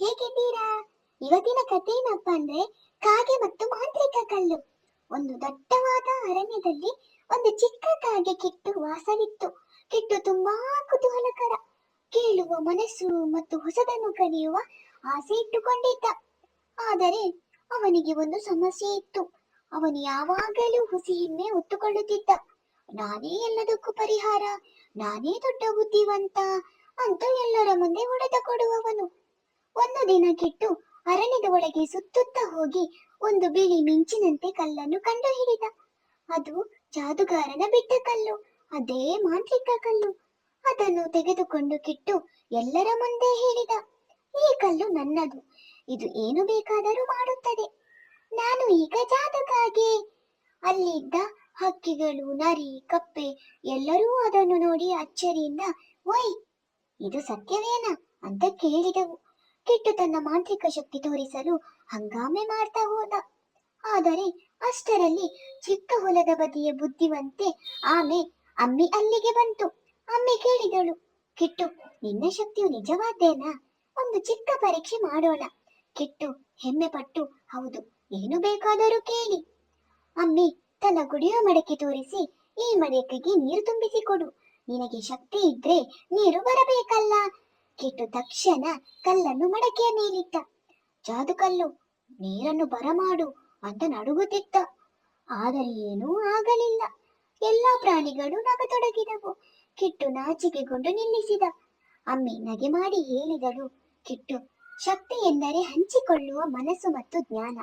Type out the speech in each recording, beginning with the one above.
ಹೇಗಿದ್ದೀರಾ? ಇವತ್ತಿನ ಕಥೆ ಏನಪ್ಪಾ ಅಂದ್ರೆ ಕಾಗೆ ಮತ್ತು ಮಾಂತ್ರಿಕ ಕಲ್ಲು. ಒಂದು ದಟ್ಟವಾದ ಅರಣ್ಯದಲ್ಲಿ ಒಂದು ಚಿಕ್ಕ ಕಾಗೆ ಕಿಟ್ಟು ವಾಸವಿತ್ತು. ಕಿಟ್ಟು ತುಂಬಾ ಕುತೂಹಲಕರ. ಕೇಳುವ ಮನಸ್ಸು ಮತ್ತು ಹೊಸದನ್ನು ಕಲಿಯುವ ಆಸೆ ಇಟ್ಟುಕೊಂಡಿದ್ದ. ಆದರೆ ಅವನಿಗೆ ಒಂದು ಸಮಸ್ಯೆ ಇತ್ತು. ಅವನು ಯಾವಾಗಲೂ ಹುಸಿ ಹಿಮ್ಮೆ ಒತ್ತುಕೊಳ್ಳುತ್ತಿದ್ದ ನಾನೇ ಎಲ್ಲದಕ್ಕೂ ಪರಿಹಾರ, ನಾನೇ ದೊಡ್ಡ ಬುದ್ಧಿವಂತ ಅಂತ ಎಲ್ಲರ ಮುಂದೆ ಹೊಡೆತ ಕೊಡುವವನು ಒಂದು ದಿನ ಕಿಟ್ಟು ಅರಣ್ಯದ ಒಳಗೆ ಸುತ್ತುತ್ತಾ ಹೋಗಿ ಒಂದು ಬಿಳಿ ಮಿಂಚಿನಂತೆ ಕಲ್ಲನ್ನು ಕಂಡು ಹಿಡಿದ. ಅದು ಜಾದುಗಾರನ ಬಿಟ್ಟ ಕಲ್ಲು, ಅದೇ ಮಾಂತ್ರಿಕ ಕಲ್ಲು. ಅದನ್ನು ತೆಗೆದುಕೊಂಡು ಕಿಟ್ಟು ಎಲ್ಲರ ಮುಂದೆ ಹೇಳಿದ, ಈ ಕಲ್ಲು ನನ್ನದು, ಇದು ಏನು ಬೇಕಾದರೂ ಮಾಡುತ್ತದೆ. ನಾನು ಈಗ ಜಾದುಗಾಗೆ. ಅಲ್ಲಿದ್ದ ಹಕ್ಕಿಗಳು, ನರಿ, ಕಪ್ಪೆ, ಎಲ್ಲರೂ ಅದನ್ನು ನೋಡಿ ಅಚ್ಚರಿಯಿಂದ, ಓಯ್, ಇದು ಸತ್ಯವೇನಾ? ಅಂತ ಕೇಳಿದವು. ಕಿಟ್ಟು ತನ್ನ ಮಾಂತ್ರಿಕ ಶಕ್ತಿ ತೋರಿಸಲು ಹಂಗಾಮೆ ಮಾಡ್ತಾ ಹೋದ. ಆದರೆ ಅಷ್ಟರಲ್ಲಿ ಚಿಕ್ಕ ಹೊಲದ ಬದಿಯ ಬುದ್ಧಿವಂತೆ ಆಮೆ ಅಮ್ಮಿ ಅಲ್ಲಿಗೆ ಬಂತು. ಅಮ್ಮಿ ಕೇಳಿದಳು, ಕಿಟ್ಟು, ನಿನ್ನ ಶಕ್ತಿಯು ನಿಜವಾದ್ದೇನಾ? ಒಂದು ಚಿಕ್ಕ ಪರೀಕ್ಷೆ ಮಾಡೋಣ. ಕಿಟ್ಟು, ಹೆಮ್ಮೆ ಪಟ್ಟು, ಹೌದು, ಏನು ಬೇಕಾದರೂ ಕೇಳಿ. ಅಮ್ಮಿ ತನ್ನ ಕುಡಿಯುವ ಮಡಕೆ ತೋರಿಸಿ, ಈ ಮಡಕೆಗೆ ನೀರು ತುಂಬಿಸಿಕೊಡು ನಿನಗೆ ಶಕ್ತಿ ಇದ್ರೆ ನೀರು ಬರಬೇಕಲ್ಲ. ಕಿಟ್ಟು ತಕ್ಷಣ ಕಲ್ಲನ್ನು ಮಡಕೆಯ ಮೇಲಿಟ್ಟ ಜಾದುಕಲ್ಲು, ನೀರನ್ನು ಬರಮಾಡು ಅಂತ ನಡುಗುತ್ತಿತ್ತ ಆದರೆ ಏನೂ ಆಗಲಿಲ್ಲ. ಎಲ್ಲಾ ಪ್ರಾಣಿಗಳು ನಗತೊಡಗಿದವು. ಕಿಟ್ಟು ನಾಚಿಕೆಗೊಂಡು ನಿಲ್ಲಿಸಿದ. ಅಮ್ಮಿ ನಗೆ ಮಾಡಿ ಹೇಳಿದಳು, ಕಿಟ್ಟು, ಶಕ್ತಿ ಎಂದರೆ ಹಂಚಿಕೊಳ್ಳುವ ಮನಸ್ಸು ಮತ್ತು ಜ್ಞಾನ.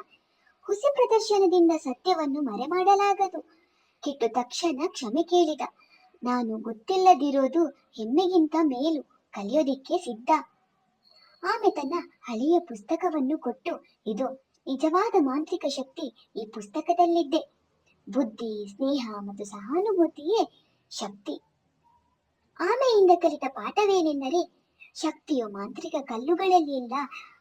ಹುಸಿ ಪ್ರದರ್ಶನದಿಂದ ಸತ್ಯವನ್ನು ಮರೆಮಾಡಲಾಗದು. ಕಿಟ್ಟು ತಕ್ಷಣ ಕ್ಷಮೆ ಕೇಳಿದ. ನಾನು ಗೊತ್ತಿಲ್ಲದಿರೋದು ಹೆಮ್ಮೆಗಿಂತ ಮೇಲು. ಕಲಿಯೋದಿಕ್ಕೆ ಸಿದ್ಧ. ಆಮೆ ತನ್ನ ಹಳೆಯ ಪುಸ್ತಕವನ್ನು ಕೊಟ್ಟು, ಇದು ನಿಜವಾದ ಮಾಂತ್ರಿಕ ಶಕ್ತಿ, ಈ ಪುಸ್ತಕದಲ್ಲಿದ್ದೆ. ಬುದ್ಧಿ, ಸ್ನೇಹ ಮತ್ತು ಸಹಾನುಭೂತಿಯೇ ಶಕ್ತಿ. ಆಮೆಯಿಂದ ಕಲಿತ ಪಾಠವೇನೆಂದರೆ, ಶಕ್ತಿಯು ಮಾಂತ್ರಿಕ ಕಲ್ಲುಗಳಲ್ಲಿ ಇಲ್ಲ,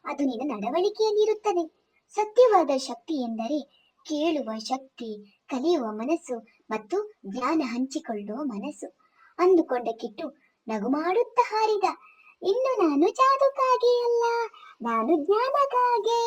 ಅದು ನಿನ್ನ ನಡವಳಿಕೆಯಲ್ಲಿರುತ್ತದೆ. ಸತ್ಯವಾದ ಶಕ್ತಿ ಎಂದರೆ, ಕೇಳುವ ಶಕ್ತಿ, ಕಲಿಯುವ ಮನಸ್ಸು ಮತ್ತು ಜ್ಞಾನ ಹಂಚಿಕೊಳ್ಳುವ ಮನಸ್ಸು. ಅಂದುಕೊಂಡ ಕಿಟ್ಟು ನಗು ಮಾಡುತ್ತಾ ಹಾರಿದ. ಇನ್ನು ನಾನು ಜಾದುಕಾಗೆ ಅಲ್ಲ ನಾನು ಜ್ಞಾನಕಾಗೆ